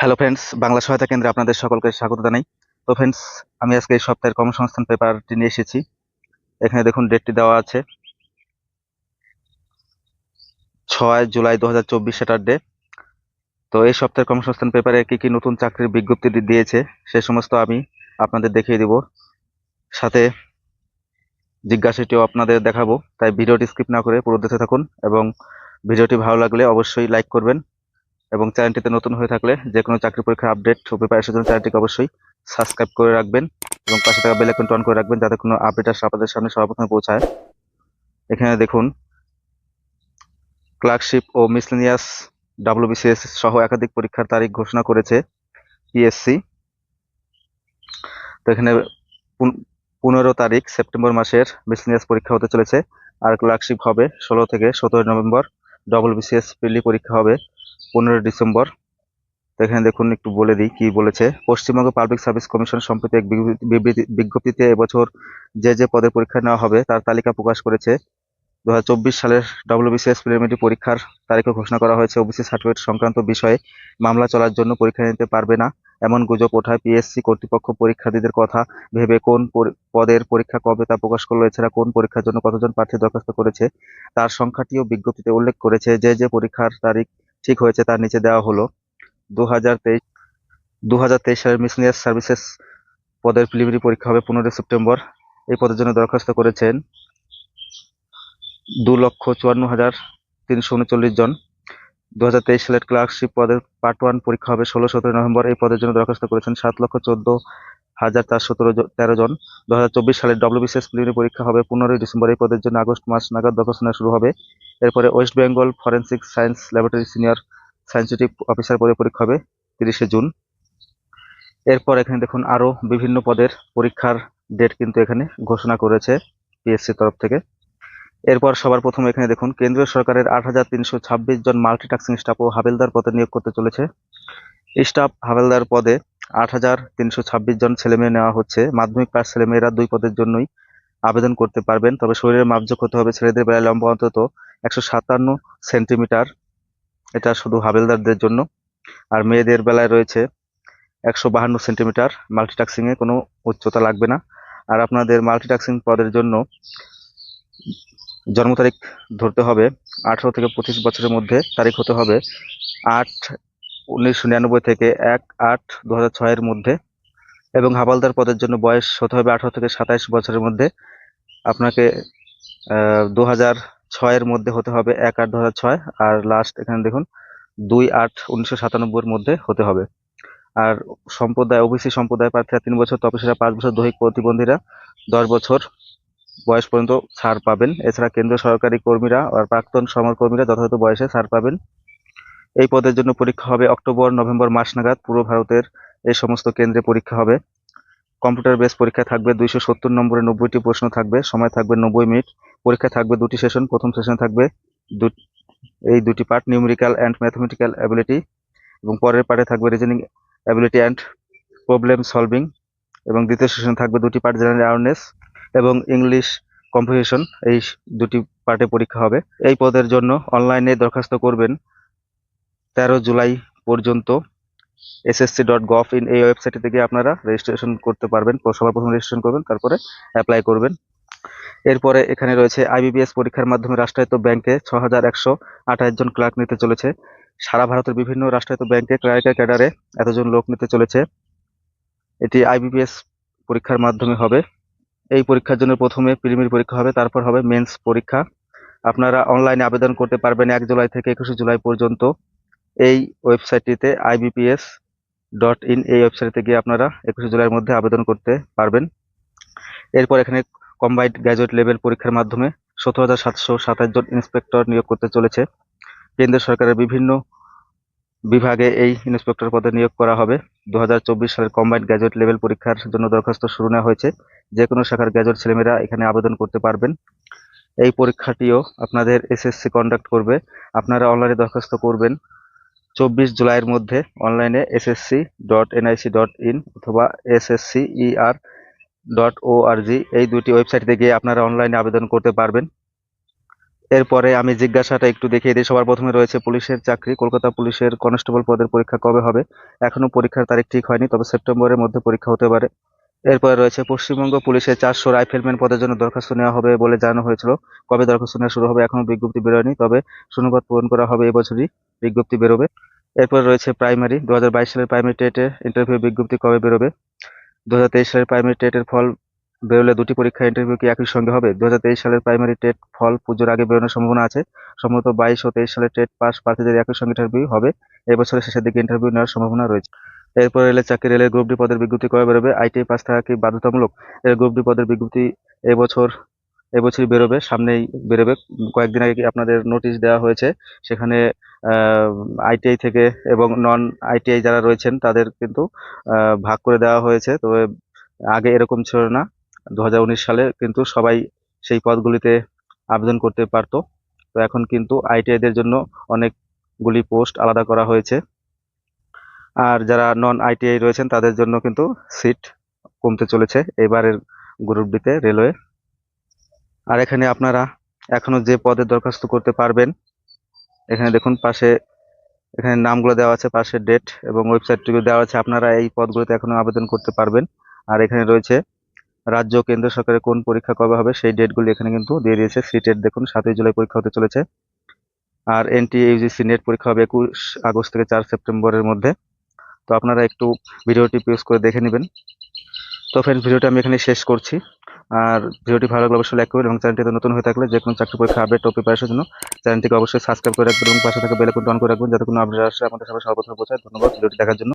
Hello friends Bangla সহায়তা কেন্দ্রে আপনাদের সকলকে স্বাগত জানাই। তো ফ্রেন্ডস আমি আজকে এই সপ্তাহের কর্মসংস্থান পেপারটি নিয়ে এসেছি। এখানে দেখুন ডেটটি দেওয়া আছে। ছয় জুলাই দু হাজার চব্বিশ স্যাটারডে তো এই সপ্তাহের কর্মসংস্থান পেপারে কি কি নতুন চাকরির বিজ্ঞপ্তি দিয়েছে, সে সমস্ত আমি আপনাদের দেখিয়ে দিব। সাথে জিজ্ঞাসাটিও আপনাদের দেখাবো, তাই ভিডিওটি স্কিপ না করে পুরো দেখতে থাকুন এবং ভিডিওটি ভালো লাগলে অবশ্যই লাইক করবেন। এবং চ্যানেলটিতে নতুন হয়ে থাকলে যে কোনো চাকরি পরীক্ষার আপডেট ও প্রিপারেশনের জন্য চ্যানেলটিকে অবশ্যই সাবস্ক্রাইব করে রাখবেন এবং পাশে থাকা বেল আইকনটি অন করে রাখবেন যাতে কোনো আপডেট আসলে আপনাদের সামনে সর্বপ্রথমে পৌঁছায়। এখানে দেখুন, ক্লার্কশিপ ও মিসলেনিয়াস ডাব্লিউবিসিএস সহ একাধিক পরীক্ষার তারিখ ঘোষণা করেছে পিএসসি। তো এখানে পনেরো তারিখ সেপ্টেম্বর মাসের মিসলেনিয়াস পরীক্ষা হতে চলেছে। আর ক্লার্কশিপ হবে ষোলো থেকে সতেরো নভেম্বর। ডবল বিসিএস পরীক্ষা হবে। পনেরোই ডিসেম্বর। এখানে দেখুন, একটু বলে দিই কি বলেছে। পশ্চিমবঙ্গ পাবলিক সার্ভিস কমিশন সম্প্রতি এক বিজ্ঞপ্তিতে এবছর যে যে পদের পরীক্ষা নেওয়া হবে, তার তালিকা প্রকাশ করেছে। দু হাজার চব্বিশ সালের ডব্লিউবিসিএস প্রিলিমিনারি পরীক্ষার তারিখও ঘোষণা করা হয়েছে। ওবিসি সার্টিফিকেট সংক্রান্ত বিষয়ে মামলা চলার জন্য পরীক্ষা নিতে পারবে না। এমন গুজব ওঠায় পিএসসি কর্তৃপক্ষ পরীক্ষার্থীদের কথা ভেবে কোন পদের পরীক্ষা কবে তা প্রকাশ করল, এছাড়া কোন পরীক্ষার জন্য কতজন প্রার্থী দরখাস্ত করেছে, তার সংখ্যাটিও বিজ্ঞপ্তিতে উল্লেখ করেছে। যে যে পরীক্ষার তারিখ ঠিক হয়েছে, তার নিচে দেওয়া হলো। দু হাজার তেইশ দু হাজার তেইশ সালের মিসলিনিয়াস সার্ভিসেস পদের প্রিলিমিনারি পরীক্ষা হবে পনেরোই সেপ্টেম্বর। এই পদের জন্য দরখাস্ত করেছেন দু লক্ষ চুয়ান্ন হাজার তিনশো উনচল্লিশ জন। দু হাজার তেইশ সালের ক্লার্কশিপ পদের পার্ট ওয়ান পরীক্ষা হবে ষোলো সতেরো নভেম্বর। এই পদের জন্য দরখাস্ত করেছেন সাত লক্ষ চোদ্দ হাজার চারশো তেরো জন দু হাজার চব্বিশ সালের ডব্লিউবিসিএস প্রিলিমিনারি পরীক্ষা হবে পনেরোই ডিসেম্বর। এই পদের জন্য আগস্ট মাস নাগাদ দরখাস্ত শুরু হবে। এরপরে West Bengal forensic science laboratory senior scientific officer পদে পরীক্ষা হবে তিরিশে জুন। এরপর এখানে দেখুন আরও বিভিন্ন পদের পরীক্ষার ডেট কিন্তু এখানে ঘোষণা করেছে পিএসসি তরফ থেকে। এরপর সবার প্রথমে এখানে দেখুন, কেন্দ্রীয় সরকারের আট হাজার তিনশো ছাব্বিশ জন মাল্টিটাস্কিং স্টাফ ও হাবিলদার পদে নিয়োগ করতে চলেছে। স্টাফ হাবিলদার পদে আট হাজার তিনশো ছাব্বিশ জন ছেলেমেয়ে নেওয়া হচ্ছে। মাধ্যমিক পাস ছেলেমেয়েরা দুই পদের জন্যই আবেদন করতে পারবেন, তবে শরীরের মাপযোগ হতে হবে। ছেলেদের বেলায় লম্বা অন্তত একশো সাতান্ন সেন্টিমিটার। এটা শুধু হাবিলদারদের জন্য। আর মেয়েদের বেলায় রয়েছে একশো বাহান্ন সেন্টিমিটার। মাল্টিটাস্কিং এ কোনো উচ্চতা লাগবে না। আর আপনাদের মাল্টিটাস্কিং পদের জন্য জন্ম তারিখ ধরতে হবে আঠারো থেকে পঁচিশ বছরের মধ্যে। তারিখ হতে হবে আট উনিশশো নিরানব্বই থেকে এক আট দু ছয়ের মধ্যে। এবং হাবালদার পদের জন্য বয়স হতে হবে আঠারো থেকে সাতাইশ বছরের মধ্যে। আপনাকে দু হাজার ছয়ের মধ্যে হতে হবে এক আট দু ছয়, আর লাস্ট এখানে দেখুন দুই আট উনিশশো সাতানব্বইয়ের মধ্যে হতে হবে। আর সম্প্রদায় ওবিসি সম্প্রদায় প্রার্থীরা তিন বছর তপসিরা পাঁচ বছর দৈহিক প্রতিবন্ধীরা দশ বছর বয়স পর্যন্ত ছাড় পাবেন। এছাড়া কেন্দ্রীয় সরকারি কর্মীরা আর প্রাক্তন সমরকর্মীরা যথাযথ বয়সে ছাড় পাবেন। এই পদের জন্য পরীক্ষা হবে অক্টোবর, নভেম্বর মাস নাগাদ। পুরো ভারতের এই সমস্ত কেন্দ্রে পরীক্ষা হবে। কম্পিউটার বেস পরীক্ষা থাকবে দুইশো সত্তর নম্বরে, নব্বইটি প্রশ্ন থাকবে। সময় থাকবে নব্বই মিনিট। পরীক্ষা থাকবে দুটি সেশন প্রথম সেশন থাকবে দু- এই দুটি part numerical and mathematical ability এবং পরের পার্টে থাকবে reasoning ability and problem solving এবং দ্বিতীয় সেশন থাকবে দুটি পার্ট জেনারেল অ্যাওয়ারনেস এবং ইংলিশ কম্পিটিশন এই দুটি পার্টে পরীক্ষা হবে। এই পদের জন্য অনলাইনে দরখাস্ত করবেন তেরো জুলাই পর্যন্ত এসএসসি ডট গভ ইন এই ওয়েবসাইটে থেকে আপনারা রেজিস্ট্রেশন করতে পারবেন, সবার প্রথমে রেজিস্ট্রেশন করবেন, তারপরে অ্যাপ্লাই করবেন। এরপরে এখানে রয়েছে আইবিবিএস পরীক্ষার মাধ্যমে রাষ্ট্রায়ত্ত ব্যাংকে ছ হাজার একশো আঠাশ জন ক্লার্ক নিতে চলেছে। সারা ভারতের বিভিন্ন রাষ্ট্রায়ত্ত ব্যাংকে ক্লার্কের ক্যাডারে এতজন লোক নিতে চলেছে। এটি আইবিপিএস পরীক্ষার মাধ্যমে হবে। এই পরীক্ষার জন্য প্রথমে প্রিলিমিনারি পরীক্ষা হবে, তারপর হবে মেন্স পরীক্ষা। আপনারা অনলাইনে আবেদন করতে পারবেন এক জুলাই থেকে একুশে জুলাই পর্যন্ত। এই ওয়েবসাইটটিতে আইবিপিএস ডট ইন এই ওয়েবসাইটে গিয়ে আপনারা একুশে জুলাইয়ের মধ্যে আবেদন করতে পারবেন। এরপর এখানে কম্বাইন্ড গ্র্যাজুয়েট লেভেল পরীক্ষার মাধ্যমে সতেরো হাজার সাতশো সাতাশ জন ইন্সপেক্টর নিয়োগ করতে চলেছে। কেন্দ্র সরকারের বিভিন্ন বিভাগে এই ইন্সপেক্টর পদে নিয়োগ করা হবে। দু হাজার চব্বিশ সালের কম্বাইন্ড গ্র্যাজুয়েট লেভেল পরীক্ষার জন্য দরখাস্ত শুরু নেওয়া হয়েছে। যে কোনো শাখার গ্র্যাজুয়েট ছেলেমেয়েরা এখানে আবেদন করতে পারবেন। এই পরীক্ষাটিও আপনাদের এসএসসি কন্ডাক্ট করবে। আপনারা অনলাইনে দরখাস্ত করবেন। চব্বিশ জুলাইয়ের মধ্যে অনলাইনে SSC dot NIC dot in অথবা এসএসসি ইআর ডট ওআরজি এই দুটি ওয়েবসাইটে গিয়ে আপনারা অনলাইনে আবেদন করতে পারবেন। এরপরে আমি জিজ্ঞাসাটা একটু দেখিয়ে দিই। সবার প্রথমে রয়েছে পুলিশের চাকরি। কলকাতা পুলিশের কনস্টেবল পদের পরীক্ষা কবে হবে? এখনও পরীক্ষার তারিখ ঠিক হয়নি, তবে সেপ্টেম্বরের মধ্যে পরীক্ষা হতে পারে। এরপরে রয়েছে পশ্চিমবঙ্গ পুলিশের চারশো রাইফেলম্যান পদের জন্য দরখাস্ত নেওয়া হবে বলে জানানো হয়েছিল। কবে দরখাস্ত নেওয়া শুরু হবে এখনও বিজ্ঞপ্তি বেরোয়নি, তবে শূন্যপদ পূরণ করা হবে এবছরই বিজ্ঞপ্তি বেরোবে। এরপর রয়েছে প্রাইমারি দু হাজার বাইশ সালের প্রাইমারি টেটে ইন্টারভিউ বিজ্ঞপ্তি কবে বেরোবে? দু হাজার তেইশ সালের প্রাইমারি টেটের ফল বেরোলে দুটি পরীক্ষা ইন্টারভিউ কি একই সঙ্গে হবে? দু হাজার তেইশ সালের প্রাইমারি টেট ফল পুজোর আগে বেরোনোর সম্ভাবনা আছে। সম্ভবত বাইশ ও তেইশ সালের টেট পাস প্রার্থীদের একই সঙ্গে ইন্টারভিউ হবে। এবছরের শেষের দিকে ইন্টারভিউ নেওয়ার সম্ভাবনা রয়েছে। এরপর রেলের চাকরি রেলের গ্রুপ ডি পদের বিজ্ঞপ্তি কবে বেরোবে? আইটিআই পাস থাকা কি বাধ্যতামূলক? এর গ্রুপ ডি পদের বিজ্ঞপ্তি এবছর এবছরই বেরোবে, সামনেই বেরোবে। কয়েকদিন আগে আপনাদের নোটিশ দেওয়া হয়েছে? সেখানে আইটিআই থেকে এবং নন আইটিআই যারা রয়েছেন, তাদের কিন্তু ভাগ করে দেওয়া হয়েছে। তবে আগে এরকম ছিল না। দু হাজার উনিশ সালে কিন্তু সবাই সেই পদগুলিতে আবেদন করতে পারতো। তো এখন কিন্তু আইটিআইদের জন্য অনেকগুলি পোস্ট আলাদা করা হয়েছে। আর যারা নন আইটিআই রয়েছেন, তাদের জন্য কিন্তু সিট কমতে চলেছে। এবারের গ্রুপ ডিতে রেলওয়ে আর এখানে আপনারা এখনও যে পদে দরখাস্ত করতে পারবেন, এখানে দেখুন পাশে, এখানে নামগুলো দেওয়া আছে, পাশে ডেট এবং ওয়েবসাইটটিও দেওয়া আছে, আপনারা এই পদগুলোতে এখনও আবেদন করতে পারবেন। আর এখানে রয়েছে, রাজ্য কেন্দ্র সরকারের কোন পরীক্ষা কবে হবে, সেই ডেটগুলি এখানে কিন্তু দিয়ে দিয়েছে। সিটের দেখুন, সাতই জুলাই পরীক্ষা হতে চলেছে। আর এনটি ইউজিসি নেট পরীক্ষা হবে একুশ আগস্ট থেকে চার সেপ্টেম্বরের মধ্যে। তো আপনারা একটু ভিডিওটি পিউজ করে দেখে নেবেন। তো ফ্রেন্ড ভিডিওটা আমি এখানে শেষ করছি। আর ভিডিওটি ভালো লাগলে অবশ্যই লাইক করবেন এবং চ্যানেলটিতে নতুন হয়ে থাকলে যে কোনো চাকরি পরীক্ষা আপডেট ও প্রিপারেশনের জন্য চ্যানেলটিকে অবশ্যই সাবস্ক্রাইব করে রাখবেন এবং পাশে থেকে বেল আইকনটি অন করে রাখবেন যাতে কোনো আপডেট আসে আমাদের সবাই সর্বপ্রথম পৌঁছায়। ধন্যবাদ, ভিডিওটি দেখার জন্য।